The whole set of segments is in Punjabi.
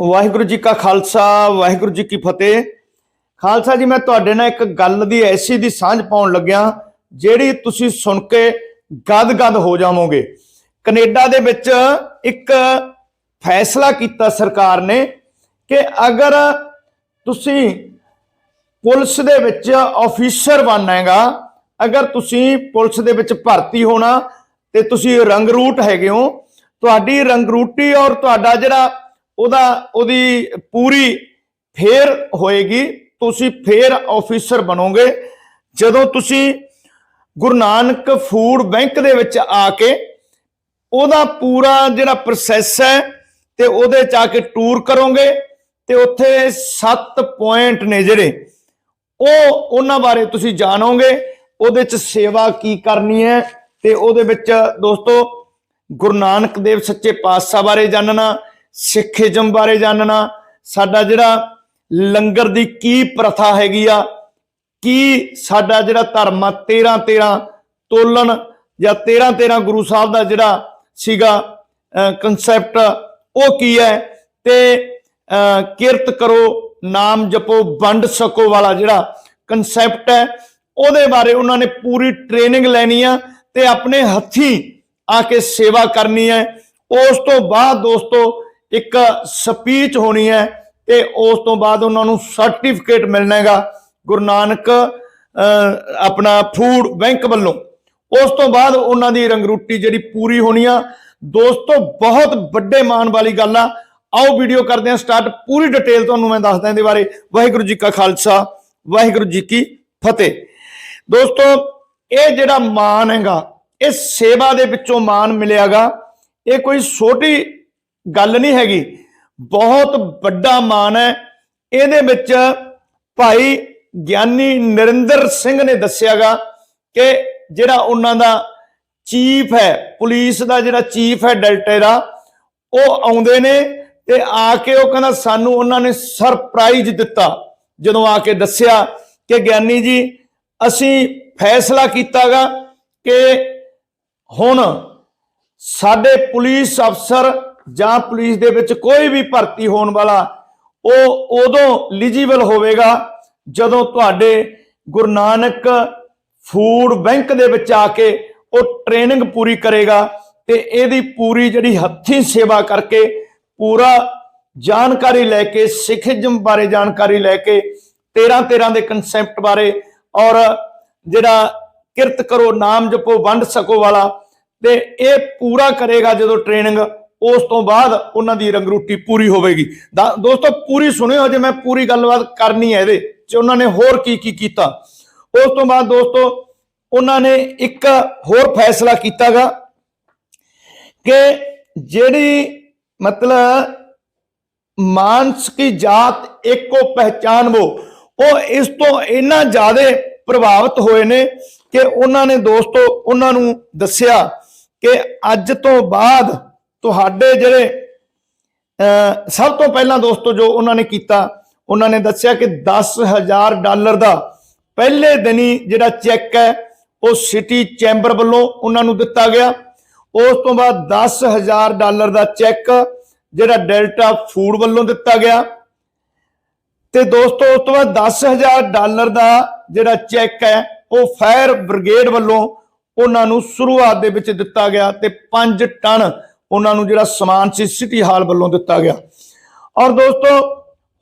ਵਾਹਿਗੁਰੂ ਜੀ ਕਾ ਖਾਲਸਾ, ਵਾਹਿਗੁਰੂ ਜੀ ਕੀ ਫਤਿਹ। ਖਾਲਸਾ ਜੀ, ਮੈਂ ਤੁਹਾਡੇ ਨਾਲ ਇੱਕ ਗੱਲ ਦੀ ਐਸੀ ਦੀ ਸਾਂਝ ਪਾਉਣ ਲੱਗਿਆ, ਜਿਹੜੀ ਤੁਸੀਂ ਸੁਣ ਕੇ ਗਦ-ਗਦ ਹੋ ਜਾਵੋਗੇ। ਕੈਨੇਡਾ ਦੇ ਵਿੱਚ ਇੱਕ ਫੈਸਲਾ ਕੀਤਾ ਸਰਕਾਰ ਨੇ ਕਿ ਅਗਰ ਤੁਸੀਂ ਪੁਲਿਸ ਦੇ ਵਿੱਚ ਆਫੀਸਰ ਬਣਨਾ ਹੈਗਾ, ਅਗਰ ਤੁਸੀਂ ਪੁਲਿਸ ਦੇ ਵਿੱਚ ਭਰਤੀ ਹੋਣਾ ਤੇ ਤੁਸੀਂ ਰੰਗਰੂਟ ਹੈਗੇ ਹੋ, ਤੁਹਾਡੀ ਰੰਗਰੂਟੀ ਔਰ ਤੁਹਾਡਾ ਜਿਹੜਾ ਉਹਦਾ, ਉਹਦੀ ਪੂਰੀ ਫੇਰ ਹੋਏਗੀ, ਤੁਸੀਂ ਫੇਰ ਆਫੀਸਰ ਬਣੋਗੇ। ਜਦੋਂ ਤੁਸੀਂ ਗੁਰੂ ਨਾਨਕ ਫੂਡ ਬੈਂਕ ਦੇ ਵਿੱਚ ਆ ਕੇ ਉਹਦਾ ਪੂਰਾ ਜਿਹੜਾ ਪ੍ਰੋਸੈਸ ਹੈ ਤੇ ਉਹਦੇ ਚ ਆ ਕੇ ਟੂਰ ਕਰੋਗੇ ਤੇ ਉੱਥੇ 7 ਪੁਆਇੰਟ ਨੇ ਜਿਹੜੇ, ਉਹ ਉਹਨਾਂ ਬਾਰੇ ਤੁਸੀਂ ਜਾਣੋਗੇ, ਉਹਦੇ ਚ ਸੇਵਾ ਕੀ ਕਰਨੀ ਹੈ ਤੇ ਉਹਦੇ ਵਿੱਚ ਦੋਸਤੋ ਗੁਰੂ ਨਾਨਕ ਦੇਵ ਸੱਚੇ ਪਾਤਸ਼ਾਹ ਬਾਰੇ ਜਾਣਨਾ ਸਿੱਖੀਜ਼ਮ ਬਾਰੇ ਜਾਣਨਾ ਸਾਡਾ ਜਿਹੜਾ ਲੰਗਰ ਦੀ ਕੀ ਪ੍ਰਥਾ ਹੈਗੀ ਆ ਕੀ ਸਾਡਾ ਜਿਹੜਾ ਧਰਮ ਆ 13 13 ਤੋਲਨ ਜਾਂ 13 13 ਗੁਰੂ ਸਾਹਿਬ ਦਾ ਜਿਹੜਾ ਸੀਗਾ ਕਨਸੈਪਟ ਉਹ ਕੀ ਹੈ? ਤੇ ਅਹ, ਕਿਰਤ ਕਰੋ ਨਾਮ ਜਪੋ ਵੰਡ ਸਕੋ ਵਾਲਾ ਜਿਹੜਾ ਕਨਸੈਪਟ ਹੈ ਉਹਦੇ ਬਾਰੇ ਉਹਨਾਂ ਨੇ ਪੂਰੀ ਟ੍ਰੇਨਿੰਗ ਲੈਣੀ ਆ ਤੇ ਆਪਣੇ ਹੱਥੀਂ ਆ ਕੇ ਸੇਵਾ ਕਰਨੀ ਹੈ। ਉਸ ਤੋਂ ਬਾਅਦ ਦੋਸਤੋ ਇੱਕ ਸਪੀਚ ਹੋਣੀ ਹੈ ਤੇ ਉਸ ਤੋਂ ਬਾਅਦ ਉਹਨਾਂ ਨੂੰ ਸਰਟੀਫਿਕੇਟ ਮਿਲਣਾ ਹੈਗਾ ਗੁਰੂ ਨਾਨਕ ਆਪਣਾ ਫੂਡ ਬੈਂਕ ਵੱਲੋਂ। ਉਸ ਤੋਂ ਬਾਅਦ ਉਹਨਾਂ ਦੀ ਰੰਗਰੂਟੀ ਜਿਹੜੀ ਪੂਰੀ ਹੋਣੀ ਆ। ਦੋਸਤੋ, ਬਹੁਤ ਵੱਡੇ ਮਾਣ ਵਾਲੀ ਗੱਲ ਆ। ਆਓ ਵੀਡੀਓ ਕਰਦੇ ਹਾਂ ਸਟਾਰਟ। ਪੂਰੀ ਡਿਟੇਲ ਤੁਹਾਨੂੰ ਮੈਂ ਦੱਸਦਾ ਇਹਦੇ ਬਾਰੇ। ਵਾਹਿਗੁਰੂ ਜੀ ਕਾ ਖਾਲਸਾ, ਵਾਹਿਗੁਰੂ ਜੀ ਕੀ ਫਤਿਹ। ਦੋਸਤੋ, ਇਹ ਜਿਹੜਾ ਮਾਣ ਹੈਗਾ, ਇਹ ਸੇਵਾ ਦੇ ਵਿੱਚੋਂ ਮਾਣ ਮਿਲਿਆਗਾ ਇਹ ਕੋਈ ਛੋਟੀ ਗੱਲ ਨਹੀਂ ਹੈਗੀ। ਬਹੁਤ ਵੱਡਾ ਮਾਣ ਹੈ। ਇਹਦੇ ਵਿੱਚ ਭਾਈ ਗਿਆਨੀ ਨਰਿੰਦਰ ਸਿੰਘ ਨੇ ਦੱਸਿਆਗਾ ਕਿ ਜਿਹੜਾ ਉਹਨਾਂ ਦਾ ਚੀਫ ਹੈ, ਪੁਲਿਸ ਦਾ ਜਿਹੜਾ ਚੀਫ ਹੈ ਡੈਲਟੇ ਦਾ, ਉਹ ਆਉਂਦੇ ਨੇ ਤੇ ਆ ਕੇ ਉਹ ਕਹਿੰਦਾ ਸਾਨੂੰ ਉਹਨਾਂ ਨੇ ਸਰਪ੍ਰਾਈਜ਼ ਦਿੱਤਾ। ਜਦੋਂ ਆ ਕੇ ਦੱਸਿਆ ਕਿ ਗਿਆਨੀ ਜੀ, ਅਸੀਂ ਫੈਸਲਾ ਕੀਤਾਗਾ ਕਿ ਹੁਣ ਸਾਡੇ ਪੁਲਿਸ ਅਫਸਰ ਜਾਂ ਪੁਲਿਸ ਦੇ ਵਿੱਚ ਕੋਈ ਵੀ ਭਰਤੀ ਹੋਣ ਵਾਲਾ, ਉਹ ਉਦੋਂ ਐਲੀਜੀਬਲ ਹੋਵੇਗਾ ਜਦੋਂ ਤੁਹਾਡੇ ਗੁਰੂ ਨਾਨਕ ਫੂਡ ਬੈਂਕ ਦੇ ਵਿੱਚ ਆ ਕੇ ਉਹ ਟ੍ਰੇਨਿੰਗ ਪੂਰੀ ਕਰੇਗਾ ਤੇ ਇਹਦੀ ਪੂਰੀ ਜਿਹੜੀ ਹੱਥੀਂ ਸੇਵਾ ਕਰਕੇ ਪੂਰਾ ਜਾਣਕਾਰੀ ਲੈ ਕੇ ਸਿੱਖੀਜ਼ਮ ਬਾਰੇ ਜਾਣਕਾਰੀ ਲੈ ਕੇ 13 13 ਦੇ ਕਨਸੈਪਟ ਬਾਰੇ ਔਰ ਜਿਹੜਾ ਕਿਰਤ ਕਰੋ, ਨਾਮ ਜਪੋ, ਵੰਡ ਸਕੋ ਵਾਲਾ ਤੇ ਇਹ ਪੂਰਾ ਕਰੇਗਾ ਜਦੋਂ ਟ੍ਰੇਨਿੰਗ ਉਸ ਤੋਂ ਬਾਅਦ ਉਹਨਾਂ ਦੀ ਰੰਗਰੂਟੀ ਪੂਰੀ ਹੋਵੇਗੀ। ਦਾ- ਦੋਸਤੋ, ਪੂਰੀ ਸੁਣਿਓ ਜੇ ਮੈਂ ਪੂਰੀ ਗੱਲਬਾਤ ਕਰਨੀ ਹੈ ਇਹਦੇ ਚ। ਉਹਨਾਂ ਨੇ ਹੋਰ ਕੀ ਕੀ ਕੀਤਾ? ਉਸ ਤੋਂ ਬਾਅਦ ਦੋਸਤੋ, ਉਹਨਾਂ ਨੇ ਇੱਕ ਹੋਰ ਫੈਸਲਾ ਕੀਤਾਗਾ ਕਿ ਜਿਹੜੀ ਮਤਲਬ ਮਾਨਸ ਕੀ ਜਾਤ ਏਕੋ ਪਹਿਚਾਨਵੋ ਉਹ ਇਸ ਤੋਂ ਇੰਨਾ ਜ਼ਿਆਦਾ ਪ੍ਰਭਾਵਿਤ ਹੋਏ ਨੇ ਕਿ ਉਹਨਾਂ ਨੇ ਦੋਸਤੋ, ਉਹਨਾਂ ਨੂੰ ਦੱਸਿਆ ਕਿ ਅੱਜ ਤੋਂ ਬਾਅਦ ਤੁਹਾਡੇ ਜਿਹੜੇ ਅਹ, ਸਭ ਤੋਂ ਪਹਿਲਾਂ ਦੋਸਤੋ ਜੋ ਉਹਨਾਂ ਨੇ ਕੀਤਾ ਉਹਨਾਂ ਨੇ ਦੱਸਿਆ ਕਿ 10000 ਡਾਲਰ ਦਾ ਪਹਿਲੇ ਦਿਨੀ ਜਿਹੜਾ ਚੈੱਕ ਹੈ ਉਹ ਸਿਟੀ ਚੈਂਬਰ ਵੱਲੋਂ ਉਹਨਾਂ ਨੂੰ ਦਿੱਤਾ ਗਿਆ। ਉਸ ਤੋਂ ਬਾਅਦ 10000 ਡਾਲਰ ਦਾ ਚੈੱਕ ਜਿਹੜਾ ਡੈਲਟਾ ਫੂਡ ਵੱਲੋਂ ਦਿੱਤਾ ਗਿਆ। ਤੇ ਦੋਸਤੋ ਉਸ ਤੋਂ ਬਾਅਦ 10000 ਡਾਲਰ ਦਾ ਜਿਹੜਾ ਚੈੱਕ ਹੈ ਉਹ ਫਾਇਰ ਬ੍ਰਿਗੇਡ ਵੱਲੋਂ ਉਹਨਾਂ ਨੂੰ ਸ਼ੁਰੂਆਤ ਦੇ ਵਿੱਚ ਦਿੱਤਾ ਗਿਆ ਤੇ 5 ਟਨ ਉਹਨਾਂ ਨੂੰ ਜਿਹੜਾ ਸਮਾਨ ਸੀ ਸਿਟੀ ਹਾਲ ਵੱਲੋਂ ਦਿੱਤਾ ਗਿਆ। ਔਰ ਦੋਸਤੋ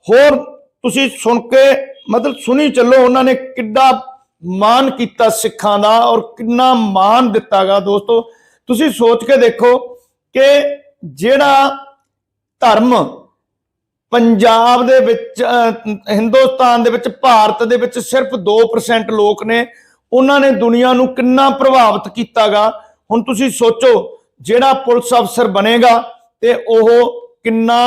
ਹੋਰ ਤੁਸੀਂ ਸੁਣ ਕੇ ਮਤਲਬ ਸੁਣੀ ਚੱਲੋ ਉਹਨਾਂ ਨੇ ਕਿੱਡਾ ਮਾਣ ਕੀਤਾ ਸਿੱਖਾਂ ਦਾ ਔਰ ਕਿੰਨਾ ਮਾਣ ਦਿੱਤਾਗਾ ਦੋਸਤੋ। ਤੁਸੀਂ ਸੋਚ ਕੇ ਦੇਖੋ ਕਿ ਜਿਹੜਾ ਧਰਮ ਪੰਜਾਬ ਦੇ ਵਿੱਚ ਅਹ, ਹਿੰਦੁਸਤਾਨ ਦੇ ਵਿੱਚ ਭਾਰਤ ਦੇ ਵਿੱਚ ਸਿਰਫ 2% ਲੋਕ ਨੇ ਉਹਨਾਂ ਨੇ ਦੁਨੀਆ ਨੂੰ ਕਿੰਨਾ ਪ੍ਰਭਾਵਿਤ ਕੀਤਾਗਾ ਹੁਣ ਤੁਸੀਂ ਸੋਚੋ ਜਿਹੜਾ ਪੁਲਿਸ ਅਫਸਰ ਬਣੇਗਾ ਤੇ ਉਹ ਕਿੰਨਾ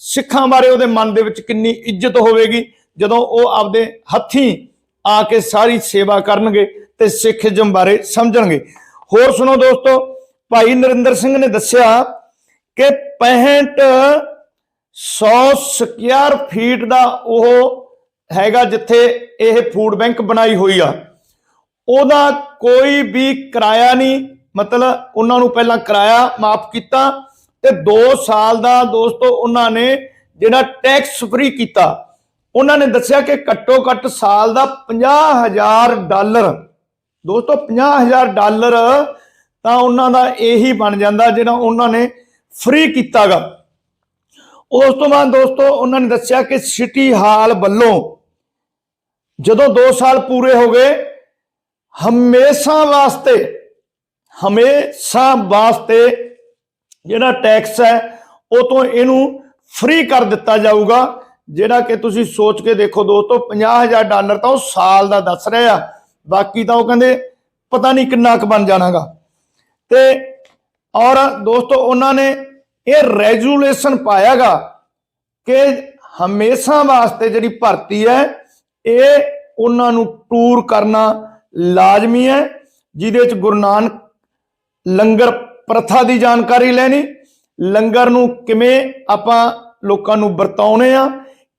ਸਿੱਖਾਂ ਬਾਰੇ ਉਹਦੇ ਮਨ ਦੇ ਵਿੱਚ ਕਿੰਨੀ ਇੱਜ਼ਤ ਹੋਵੇਗੀ, ਜਦੋਂ ਉਹ ਆਪਦੇ ਹੱਥੀਂ ਆ ਕੇ ਸਾਰੀ ਸੇਵਾ ਕਰਨਗੇ ਤੇ ਸਿੱਖੀਜ਼ਮ ਬਾਰੇ ਸਮਝਣਗੇ। ਹੋਰ ਸੁਣੋ ਦੋਸਤੋ, ਭਾਈ ਨਰਿੰਦਰ ਸਿੰਘ ਨੇ ਦੱਸਿਆ ਕਿ 65 100 ਸਕੁਅਰ ਫੀਟ ਦਾ ਉਹ ਹੈਗਾ ਜਿੱਥੇ ਇਹ ਫੂਡ ਬੈਂਕ ਬਣਾਈ ਹੋਈ ਆ। ਉਹਦਾ ਕੋਈ ਵੀ ਕਿਰਾਇਆ ਨਹੀਂ ਮਤਲਬ ਉਹਨਾਂ ਨੂੰ ਪਹਿਲਾਂ ਕਿਰਾਇਆ ਮਾਫ ਕੀਤਾ ਤੇ 2 ਸਾਲ ਦਾ ਦੋਸਤੋ ਉਹਨਾਂ ਨੇ ਜਿਹੜਾ ਟੈਕਸ ਫ੍ਰੀ ਕੀਤਾ, ਉਹਨਾਂ ਨੇ ਦੱਸਿਆ ਕਿ ਘੱਟੋ ਘੱਟ ਸਾਲ ਦਾ 50000 ਡਾਲਰ, ਦੋਸਤੋ 50000 ਡਾਲਰ ਤਾਂ ਉਹਨਾਂ ਦਾ ਇਹੀ ਬਣ ਜਾਂਦਾ ਜਿਹੜਾ ਉਹਨਾਂ ਨੇ ਫ੍ਰੀ ਕੀਤਾਗਾ। ਉਸ ਤੋਂ ਬਾਅਦ ਦੋਸਤੋ ਉਹਨਾਂ ਨੇ ਦੱਸਿਆ ਕਿ ਸਿਟੀ ਹਾਲ ਵੱਲੋਂ ਜਦੋਂ 2 ਸਾਲ ਪੂਰੇ ਹੋ ਗਏ, ਹਮੇਸ਼ਾ ਵਾਸਤੇ ਹਮੇਸ਼ਾ ਵਾਸਤੇ ਜਿਹੜਾ ਟੈਕਸ ਹੈ, ਉਹ ਤੋਂ ਇਹਨੂੰ ਫ੍ਰੀ ਕਰ ਦਿੱਤਾ ਜਾਊਗਾ। ਜਿਹੜਾ ਕਿ ਤੁਸੀਂ ਸੋਚ ਕੇ ਦੇਖੋ ਦੋਸਤੋ 50000 ਡਾਲਰ ਤਾਂ ਉਹ ਸਾਲ ਦਾ ਦੱਸ ਰਹੇ ਆ। ਬਾਕੀ ਤਾਂ ਉਹ ਕਹਿੰਦੇ ਪਤਾ ਨਹੀਂ ਕਿੰਨਾ ਕੁ ਬਣ ਜਾਣਾਗਾ। ਤੇ ਔਰ ਦੋਸਤੋ, ਉਹਨਾਂ ਨੇ ਇਹ ਰੈਜੂਲੇਸ਼ਨ ਪਾਇਆਗਾ ਕਿ ਹਮੇਸ਼ਾ ਵਾਸਤੇ ਜਿਹੜੀ ਭਰਤੀ ਹੈ, ਇਹ ਉਹਨਾਂ ਨੂੰ ਟੂਰ ਕਰਨਾ ਲਾਜ਼ਮੀ ਹੈ, ਜਿਹਦੇ ਵਿੱਚ ਗੁਰੂ ਨਾਨਕ ਲੰਗਰ ਪ੍ਰਥਾ ਦੀ ਜਾਣਕਾਰੀ ਲੈਣੀ। ਲੰਗਰ ਨੂੰ ਕਿਵੇਂ ਆਪਾਂ ਲੋਕਾਂ ਨੂੰ ਵਰਤਾਉਣੇ ਆ,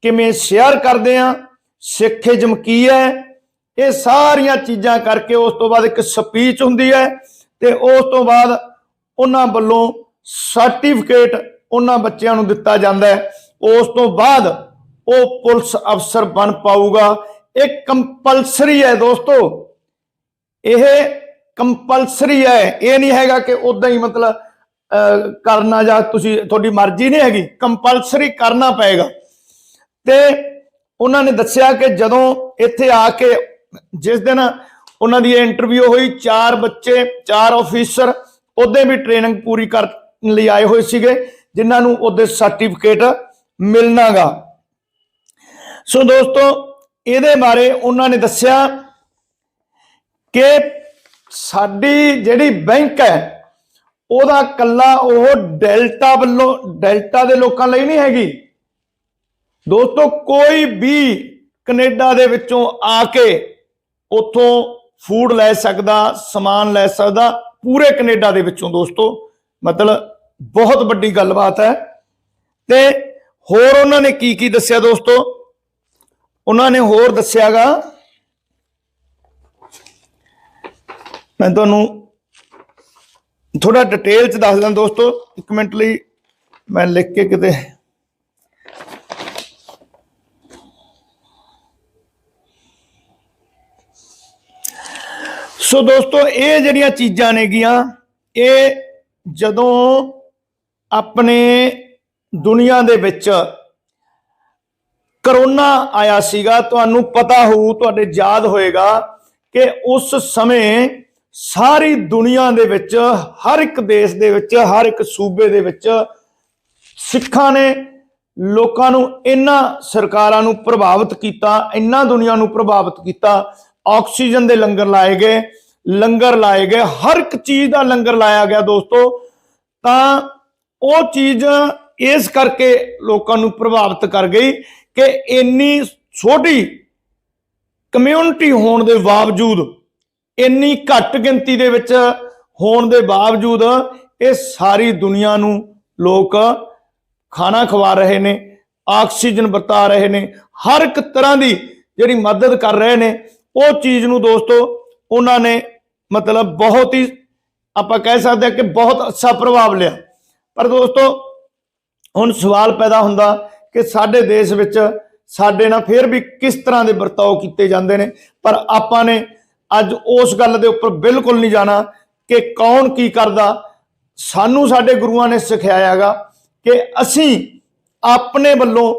ਕਿਵੇਂ ਸ਼ੇਅਰ ਕਰਦੇ ਆ ਸਿੱਖੀਜ਼ਮ ਕੀ ਹੈ, ਇਹ ਸਾਰੀਆਂ ਚੀਜ਼ਾਂ ਕਰਕੇ ਉਸ ਤੋਂ ਬਾਅਦ ਇੱਕ ਸਪੀਚ ਹੁੰਦੀ ਹੈ ਤੇ ਉਸ ਤੋਂ ਬਾਅਦ ਉਹਨਾਂ ਵੱਲੋਂ ਸਰਟੀਫਿਕੇਟ ਉਹਨਾਂ ਬੱਚਿਆਂ ਨੂੰ ਦਿੱਤਾ ਜਾਂਦਾ ਹੈ। ਉਸ ਤੋਂ ਬਾਅਦ ਉਹ ਪੁਲਿਸ ਅਫਸਰ ਬਣ ਪਾਊਗਾ। ਇਹ ਕੰਪਲਸਰੀ ਹੈ ਦੋਸਤੋ। ਇਹ ਕੰਪਲਸਰੀ ਹੈ। ਇਹ ਨਹੀਂ ਹੈਗਾ ਕਿ ਉਦਾਂ ਹੀ ਮਤਲਬ ਅਹ, ਕਰਨਾ ਜਾਂ ਤੁਸੀਂ ਤੁਹਾਡੀ ਮਰਜ਼ੀ ਨਹੀਂ ਹੈਗੀ। ਕੰਪਲਸਰੀ ਕਰਨਾ ਪਏਗਾ। ਤੇ ਉਹਨਾਂ ਨੇ ਦੱਸਿਆ ਕਿ ਜਦੋਂ ਇੱਥੇ ਆ ਕੇ ਜਿਸ ਦਿਨ ਉਹਨਾਂ ਦੀ ਇੰਟਰਵਿਊ ਹੋਈ ਚਾਰ ਬੱਚੇ ਚਾਰ ਆਫੀਸਰ ਉਹਦੇ ਵੀ ਟ੍ਰੇਨਿੰਗ ਪੂਰੀ ਕਰਨ ਲਈ ਆਏ ਹੋਏ ਸੀਗੇ ਜਿਨ੍ਹਾਂ ਨੂੰ ਉਹਦੇ ਸਰਟੀਫਿਕੇਟ ਮਿਲਣਾਗਾ। ਸੋ ਦੋਸਤੋ ਇਹਦੇ ਬਾਰੇ ਉਹਨਾਂ ਨੇ ਦੱਸਿਆ ਕਿ ਸਾਡੀ ਜਿਹੜੀ ਬੈਂਕ ਹੈ, ਉਹਦਾ ਕੱਲਾ ਉਹ ਡੈਲਟਾ ਵੱਲੋਂ, ਡੈਲਟਾ ਦੇ ਲੋਕਾਂ ਲਈ ਨਹੀਂ ਹੈਗੀ। ਦੋਸਤੋ, ਕੋਈ ਵੀ ਕੈਨੇਡਾ ਦੇ ਵਿੱਚੋਂ ਆ ਕੇ ਉੱਥੋਂ ਫੂਡ ਲੈ ਸਕਦਾ, ਸਮਾਨ ਲੈ ਸਕਦਾ, ਪੂਰੇ ਕੈਨੇਡਾ ਦੇ ਵਿੱਚੋਂ ਦੋਸਤੋ, ਮਤਲਬ ਬਹੁਤ ਵੱਡੀ ਗੱਲਬਾਤ ਹੈ। ਤੇ ਹੋਰ ਉਹਨਾਂ ਨੇ ਕੀ ਕੀ ਦੱਸਿਆ ਦੋਸਤੋ? ਉਹਨਾਂ ਨੇ ਹੋਰ ਦੱਸਿਆਗਾ ਮੈਂ ਤੁਹਾਨੂੰ ਥੋੜਾ ਡਿਟੇਲ ਚ ਦੱਸ ਦਾਂ ਦੋਸਤੋ, ਇੱਕ ਮਿੰਟ ਲਈ ਮੈਂ ਲਿਖ ਕੇ ਕਿਤੇ ਸੋ ਦੋਸਤੋ, ਇਹ ਜਿਹੜੀਆਂ ਚੀਜ਼ਾਂ ਨੇਗੀਆਂ, ਇਹ ਜਦੋਂ ਆਪਣੇ ਦੁਨੀਆ ਦੇ ਵਿੱਚ ਕਰੋਨਾ ਆਇਆ ਸੀਗਾ, ਤੁਹਾਨੂੰ ਪਤਾ ਹੋਊ, ਤੁਹਾਡੇ ਯਾਦ ਹੋਏਗਾ ਕਿ ਉਸ ਸਮੇਂ ਸਾਰੀ ਦੁਨੀਆ ਦੇ ਵਿੱਚ, ਹਰ ਇੱਕ ਦੇਸ਼ ਦੇ ਵਿੱਚ, ਹਰ ਇੱਕ ਸੂਬੇ ਦੇ ਵਿੱਚ ਸਿੱਖਾਂ ਨੇ ਲੋਕਾਂ ਨੂੰ ਇੰਨਾ ਸਰਕਾਰਾਂ ਨੂੰ ਪ੍ਰਭਾਵਿਤ ਕੀਤਾ ਇੰਨਾ ਦੁਨੀਆ ਨੂੰ ਪ੍ਰਭਾਵਿਤ ਕੀਤਾ। ਆਕਸੀਜਨ ਦੇ ਲੰਗਰ ਲਾਏ ਗਏ, ਲੰਗਰ ਲਾਏ ਗਏ, ਹਰ ਇੱਕ ਚੀਜ਼ ਦਾ ਲੰਗਰ ਲਾਇਆ ਗਿਆ ਦੋਸਤੋ। ਤਾਂ ਉਹ ਚੀਜ਼ ਇਸ ਕਰਕੇ ਲੋਕਾਂ ਨੂੰ ਪ੍ਰਭਾਵਿਤ ਕਰ ਗਈ ਕਿ ਇੰਨੀ ਛੋਟੀ ਕਮਿਊਨਿਟੀ ਹੋਣ ਦੇ ਬਾਵਜੂਦ ਇੰਨੀ ਘੱਟ ਗਿਣਤੀ ਦੇ ਵਿੱਚ ਹੋਣ ਦੇ ਬਾਵਜੂਦ ਇਹ ਸਾਰੀ ਦੁਨੀਆ ਨੂੰ ਲੋਕ ਖਾਣਾ ਖਵਾ ਰਹੇ ਨੇ, ਆਕਸੀਜਨ ਵਰਤਾ ਰਹੇ ਨੇ, ਹਰ ਇੱਕ ਤਰ੍ਹਾਂ ਦੀ ਜਿਹੜੀ ਮਦਦ ਕਰ ਰਹੇ ਨੇ, ਉਹ ਚੀਜ਼ ਨੂੰ ਦੋਸਤੋ ਉਹਨਾਂ ਨੇ ਮਤਲਬ ਬਹੁਤ ਹੀ ਆਪਾਂ ਕਹਿ ਸਕਦੇ ਹਾਂ ਕਿ ਬਹੁਤ ਅੱਛਾ ਪ੍ਰਭਾਵ ਲਿਆ। ਪਰ ਦੋਸਤੋ ਹੁਣ ਸਵਾਲ ਪੈਦਾ ਹੁੰਦਾ ਕਿ ਸਾਡੇ ਦੇਸ਼ ਵਿੱਚ ਸਾਡੇ ਨਾਲ ਫਿਰ ਵੀ ਕਿਸ ਤਰ੍ਹਾਂ ਦੇ ਵਰਤਾਓ ਕੀਤੇ ਜਾਂਦੇ ਨੇ, ਪਰ ਆਪਾਂ ਨੇ ਅੱਜ ਉਸ ਗੱਲ ਦੇ ਉੱਪਰ ਬਿਲਕੁਲ ਨਹੀਂ ਜਾਣਾ ਕਿ ਕੌਣ ਕੀ ਕਰਦਾ। ਸਾਨੂੰ ਸਾਡੇ ਗੁਰੂਆਂ ਨੇ ਸਿਖਾਇਆਗਾ ਕਿ ਅਸੀਂ ਆਪਣੇ ਵੱਲੋਂ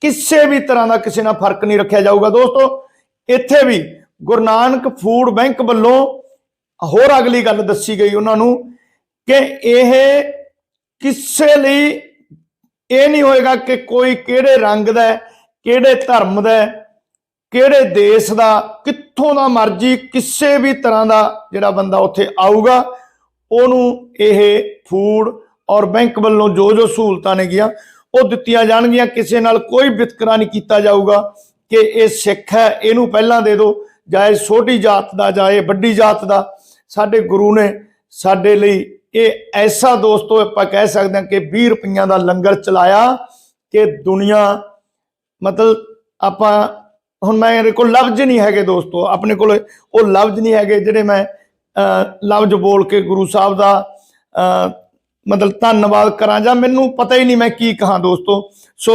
ਕਿਸੇ ਵੀ ਤਰ੍ਹਾਂ ਦਾ ਕਿਸੇ ਨਾਲ ਫ਼ਰਕ ਨਹੀਂ ਰੱਖਿਆ ਜਾਊਗਾ। ਦੋਸਤੋ, ਇੱਥੇ ਵੀ ਗੁਰੂ ਨਾਨਕ ਫੂਡ ਬੈਂਕ ਵੱਲੋਂ ਹੋਰ ਅਗਲੀ ਗੱਲ ਦੱਸੀ ਗਈ ਉਹਨਾਂ ਨੂੰ ਕਿ ਇਹ ਕਿਸੇ ਲਈ ਇਹ ਨਹੀਂ ਹੋਏਗਾ ਕਿ ਕੋਈ ਕਿਹੜੇ ਰੰਗ ਦਾ ਕਿਹੜੇ ਧਰਮ ਦਾ ਕਿਹੜੇ ਦੇਸ਼ ਦਾ, ਕਿੱਥੋਂ ਦਾ ਮਰਜ਼ੀ ਕਿਸੇ ਵੀ ਤਰ੍ਹਾਂ ਦਾ ਜਿਹੜਾ ਬੰਦਾ ਉੱਥੇ ਆਊਗਾ, ਉਹਨੂੰ ਇਹ ਫੂਡ ਔਰ ਬੈਂਕ ਵੱਲੋਂ ਜੋ ਜੋ ਸਹੂਲਤਾਂ ਨੇਗੀਆਂ ਉਹ ਦਿੱਤੀਆਂ ਜਾਣਗੀਆਂ। ਕਿਸੇ ਨਾਲ ਕੋਈ ਵਿਤਕਰਾ ਨਹੀਂ ਕੀਤਾ ਜਾਊਗਾ ਕਿ ਇਹ ਸਿੱਖ ਹੈ, ਇਹਨੂੰ ਪਹਿਲਾਂ ਦੇ ਦਿਓ ਜਾਂ ਇਹ ਛੋਟੀ ਜਾਤ ਦਾ ਜਾਂ ਇਹ ਵੱਡੀ ਜਾਤ ਦਾ। ਸਾਡੇ ਗੁਰੂ ਨੇ ਸਾਡੇ ਲਈ ਇਹ ਐਸਾ ਦੋਸਤੋ ਆਪਾਂ ਕਹਿ ਸਕਦੇ ਹਾਂ ਕਿ 20 ਰੁਪਈਆਂ ਦਾ ਲੰਗਰ ਚਲਾਇਆ ਕਿ ਦੁਨੀਆ ਮਤਲਬ ਆਪਾਂ ਹੁਣ ਮੇਰੇ ਕੋਲ ਲਫ਼ਜ਼ ਨਹੀਂ ਹੈਗੇ ਦੋਸਤੋ, ਆਪਣੇ ਕੋਲ ਉਹ ਲਫ਼ਜ਼ ਨਹੀਂ ਹੈਗੇ ਜਿਹੜੇ ਮੈਂ ਲਫ਼ਜ਼ ਬੋਲ ਕੇ ਗੁਰੂ ਸਾਹਿਬ ਦਾ ਮਤਲਬ ਧੰਨਵਾਦ ਕਰਾਂ ਜਾਂ ਮੈਨੂੰ ਪਤਾ ਹੀ ਨਹੀਂ ਮੈਂ ਕੀ ਕਹਾਂ ਦੋਸਤੋ। ਸੋ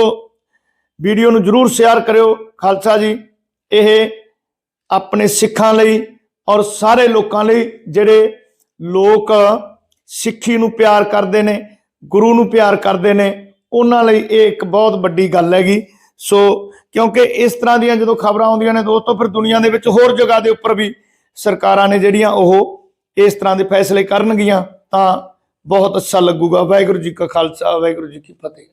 ਵੀਡੀਓ ਨੂੰ ਜਰੂਰ ਸ਼ੇਅਰ ਕਰਿਓ ਖਾਲਸਾ ਜੀ। ਇਹ ਆਪਣੇ ਸਿੱਖਾਂ ਲਈ ਔਰ ਸਾਰੇ ਲੋਕਾਂ ਲਈ ਜਿਹੜੇ ਲੋਕ ਸਿੱਖੀ ਨੂੰ ਪਿਆਰ ਕਰਦੇ ਨੇ, ਗੁਰੂ ਨੂੰ ਪਿਆਰ ਕਰਦੇ ਨੇ, ਉਹਨਾਂ ਲਈ ਇਹ ਇੱਕ ਬਹੁਤ ਵੱਡੀ ਗੱਲ ਹੈਗੀ। ਸੋ ਕਿਉਂਕਿ ਇਸ ਤਰ੍ਹਾਂ ਦੀਆਂ ਜਦੋਂ ਖਬਰਾਂ ਆਉਂਦੀਆਂ ਨੇ ਦੋਸਤੋ, ਫਿਰ ਦੁਨੀਆ ਦੇ ਵਿੱਚ ਹੋਰ ਜਗ੍ਹਾ ਦੇ ਉੱਪਰ ਵੀ ਸਰਕਾਰਾਂ ਨੇ ਜਿਹੜੀਆਂ ਉਹ ਇਸ ਤਰ੍ਹਾਂ ਦੇ ਫੈਸਲੇ ਕਰਨਗੀਆਂ, ਤਾਂ ਬਹੁਤ ਅੱਛਾ ਲੱਗੂਗਾ। ਵਾਹਿਗੁਰੂ ਜੀ ਕਾ ਖਾਲਸਾ, ਵਾਹਿਗੁਰੂ ਜੀ ਕੀ ਫਤਿਹ।